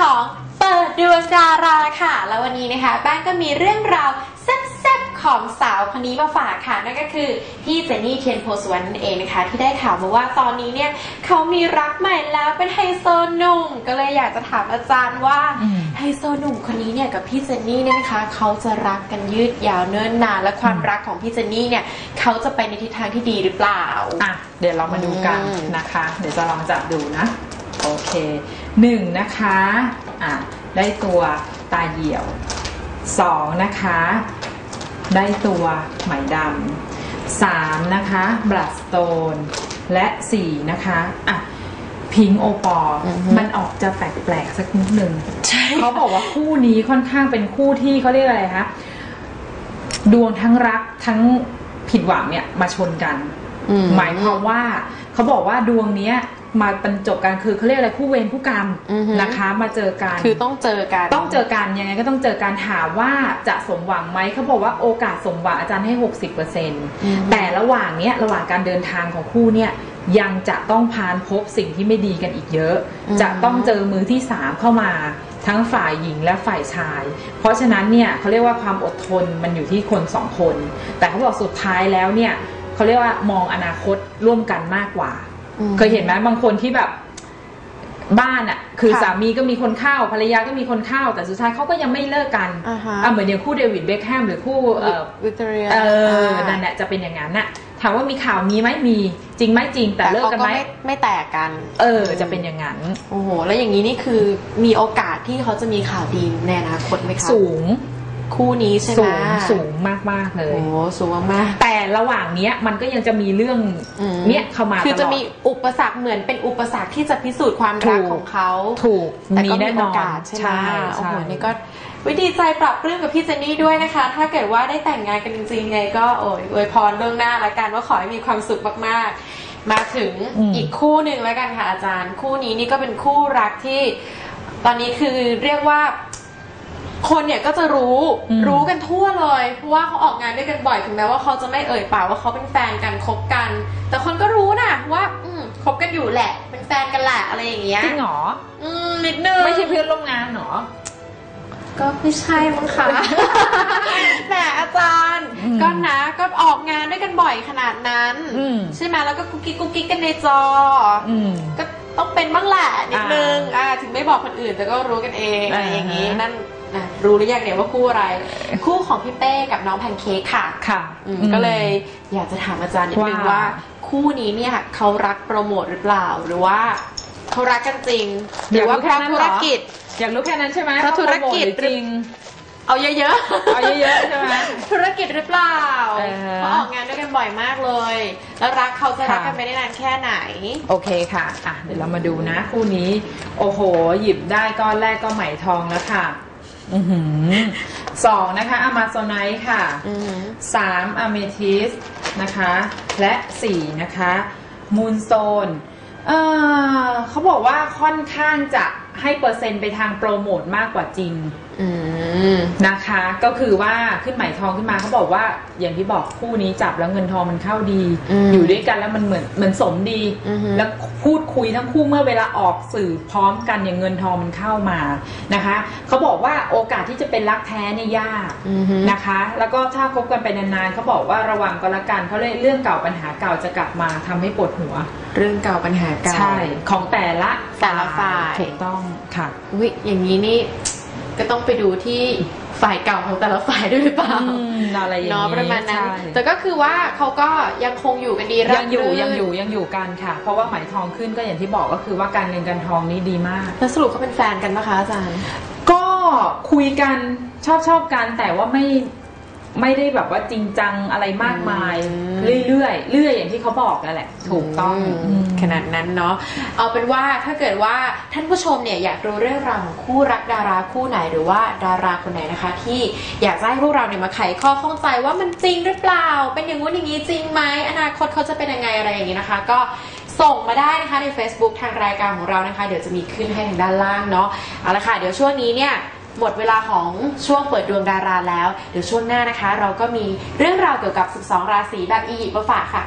ดวงดาราค่ะ แล้ววันนี้นะคะแป้งก็มีเรื่องราวแซ่บๆของสาวคนนี้มาฝากค่ะ นั่นก็คือพี่เจนนี่เทียนโพสวรรณนั่นเองนะคะ ที่ได้ข่าวมาว่าตอนนี้เนี่ยเขามีรักใหม่แล้วเป็นไฮโซหนุ่ม ก็เลยอยากจะถามอาจารย์ว่าอืมไฮโซหนุ่มคนนี้เนี่ยกับพี่เจนนี่เนี่ยนะคะเขาจะรักกันยืดยาวเนิ่นนานและความรักของพี่เจนนี่เนี่ยเขาจะไปในทิศทางที่ดีหรือเปล่าอะเดี๋ยวเรามาดูกันอืมนะคะ เดี๋ยวจะลองจับดูนะ โอเคหนึ่งนะคะอะได้ตัวตาเหี่ยวสองนะคะ ได้ตัวไหมดำสามนะคะบลัดสโตนและสี่นะคะอะพิงโอปออือฮึมันออกจะแปลกๆสักนิดนึงใช่เขาบอกว่าคู่นี้ค่อนข้างเป็นคู่ที่เขาเรียกอะไรคะดวงทั้งรักทั้งผิดหวังเนี่ยมาชนกันอืหมายความว่าเขาบอกว่าดวงเนี้ย มาบรรจบกันคือเขาเรียกอะไรคู่เวรคู่กรรมอือฮึนะคะ มาเจอกันคือต้องเจอกัน ต้องเจอกันยังไงก็ต้องเจอกันถามว่าจะสมหวังไหมเขาบอกว่าโอกาสสมหวังอาจารย์ให้ 60%แต่ระหว่างเนี้ยระหว่างการเดินทางของคู่เนี่ยยังจะต้องพานพบสิ่งที่ไม่ดีกันอีกเยอะอืมจะต้องเจอมือที่สามเข้ามาทั้งฝ่ายหญิงและฝ่ายชาย เพราะฉะนั้นเนี่ยเขาเรียกว่าความอดทนมันอยู่ที่คนสองคน แต่เขาบอกสุดท้ายแล้วเนี่ยเขาเรียกว่ามองอนาคตร่วมกันมากกว่าอืม เคยเห็นไหมบางคนที่แบบ บ้านอะ่ะ คือค่ะสามีก็มีคนเข้าภรรยาก็มีคนเข้าแต่สุดท้ายเขาก็ยังไม่เลิกกันอ่าฮะอะเหมือนอย่างคู่เดวิดเบคแฮมหรือคู่เออวิกตอเรียเออนั่นแหละจะเป็นอย่างนั้นน่ะถามว่ามีข่าวมีไหมมีจริงไหมจริง แต่เลิกกันไหมแต่ขาไม่แตกกัน เออ จะเป็นอย่างนั้น โอ้โห แล้วอย่างนี้นี่คือมีโอกาสที่เขาจะมีข่าวดีในอนาคตไหมคะสูง คู่นี้ใช่ไหมสูงสูงมากมากๆเลโอ้ยโหสูงมากแต่ระหว่างเนี้ยมันก็ยังจะมีเรื่องอืมเนี้ยเข้ามาๆคือตจะลอดมีอุปสรรคเหมือนเป็นอุปสรรคที่จะพิสูจน์ความรักถูกของเขาถูกแต่ก็แน่มีนโออนกาสใช่ไหมใช่โอ้ใช่โหนี่ก็วิดีใจปรับปลื้มกับพี่เจนนี่ด้วยนะคะ ถ้าเกิดว่าได้แต่งงานกันจริงๆไงก็โอ้ยอวยพรเรื่องหน้าละกันว่าขอให้มีความสุขมากๆ มาถึงอืมอีกคู่หนึ่งแล้วกันค่ะอาจารย์ คู่นี้นี่ก็เป็นคู่รักที่ ตอนนี้คือเรียกว่า คนเนี่ยก็จะรู้อืมรู้กันทั่วเลยเพราะว่าเขาออกงานด้วยกันบ่อยถึงแม้ว่าเขาจะไม่เอ่ยปากว่าเขาเป็นแฟนกันคบกัน แต่คนก็รู้นะว่า อืมคบกันอยู่แหละ เป็นแฟนกันแหละอะไรอย่างเงี้ยจริงเหรออืมนิดนึงไม่ใช่เพื่อนร่วมงานเหรอก็ไม่ใช่มั้งคะแหมอาจารย์อืมก็นะก็ออกงานด้วยกันบ่อยขนาดนั้นอืมใช่ไหมแล้วก็กุ๊กกิ๊กกุ๊กกิ๊กกันในจออืมก็ต้องเป็นบ้างแหละนิดนึงอ่าถึงไม่บอกคนอื่นแต่ก็รู้กันเองอะไรอย่างงี้อ่าฮะนั่น นะรู้หรือยังเนี่ยว่าคู่อะไร คู่ของพี่เป้กับน้องแพนเค้กค่ะค่ะอืมก็เลยอยากจะถามอาจารย์นิดนึงว่า ว่า คู่นี้เนี่ยเขารักโปรโมทหรือเปล่า หรือว่าเขารักกันจริง หรือว่าเพราะธุรกิจ อยากรู้แค่นั้นใช่ไหมเพราะธุรกิจ ว่าโปโมทหอจริง เอาเยอะๆ เอาเยอะๆใช่ไหม ธุรกิจหรือเปล่าเออเพราะออกงานด้วยกันบ่อยมากเลย แล้วรักเขาจะรักกันค่ะไปได้นานแค่ไหน โอเคค่ะ อะ เดี๋ยวเรามาดูนะ คู่นี้ โอ้โห หยิบได้ก้อนแรกก็ไหมทองแล้วค่ะอือหือ สองนะคะอะมาโซไนท์ค่ะอือหือสามอะเมทิสนะคะ และสี่นะคะมูนโซนเออเขาบอกว่าค่อนข้างจะ ให้เปอร์เซ็นต์ไปทางโปรโมทมากกว่าจริงอืมนะคะ ก็คือว่าขึ้นไหมทองขึ้นมาเขาบอกว่า อย่างที่บอกคู่นี้จับแล้วเงินทองมันเข้าดีอืมอยู่ด้วยกันแล้วมันเหมือนเหมือนสมดีอือฮึแล้วพูดคุยทั้งคู่เมื่อเวลาออกสื่อพร้อมกันอย่างเงินทองมันเข้ามานะคะเขาบอกว่าโอกาสที่จะเป็นรักแท้เนี่ยยากอือหือนะคะ แล้วก็ถ้าคบกันไปนานๆเขาบอกว่าระวังก็แล้วกันเขาเลยเรื่องเก่าปัญหาเก่าจะกลับมาทำให้ปวดหัว เรื่องเก่าปัญหาเก่าใช่ของแต่ละแต่ละฝ่ายถูกต้องค่ะวิอย่างนี้นี่ก็ต้องไปดูที่ฝ่ายเก่าของแต่ละฝ่ายด้วยหรือเปล่าอืมอะไรอย่างนี้เนาะประมาณนั้นใช่แต่ก็คือว่าเขาก็ยังคงอยู่กันดีรัยังอยู่รื่นยังอยู่ยังอยู่กันค่ะ เพราะว่าไหมทองขึ้นก็อย่างที่บอกก็คือว่าการเงินการทองนี้ดีมากแล้วสรุปเขาเป็นแฟนกันปะคะอาจารย์ ก็คุยกันชอบชอบกันแต่ว่าไม่ ไม่ได้แบบว่าจริงจังอะไรมากมายอืมเรื่อยๆเรื่อยอย่างที่เขาบอกนั่นแหละ ถูกต้องมอืมขนาดนั้นเนาะเอาเป็นว่าถ้าเกิดว่าท่านผู้ชมเนี่ยอยากรู้เรื่องราวของคู่รักดาราคู่ไหนหรือว่าดาราคนไหนนะคะ ที่อยากจะให้พวกเราเนี่ยมาไขข้อข้องใจว่ามันจริงหรือเปล่า เป็นอย่างงู้นอย่างนี้จริงไหมอนาคตเขาจะเป็นยังไงอะไรอย่างนี้นะคะ ก็ส่งมาได้นะคะใน Facebook ทางรายการของเรานะคะ เดี๋ยวจะมีขึ้นให้ทางด้านล่างเนาะเอาละค่ะเดี๋ยวช่วงนี้เนี่ย หมดเวลาของช่วงเปิดดวงดาราแล้ว เดี๋ยวช่วงหน้านะคะ เราก็มีเรื่องราวเกี่ยวกับ 12 ราศีแบบอียิปต์มาฝากค่ะ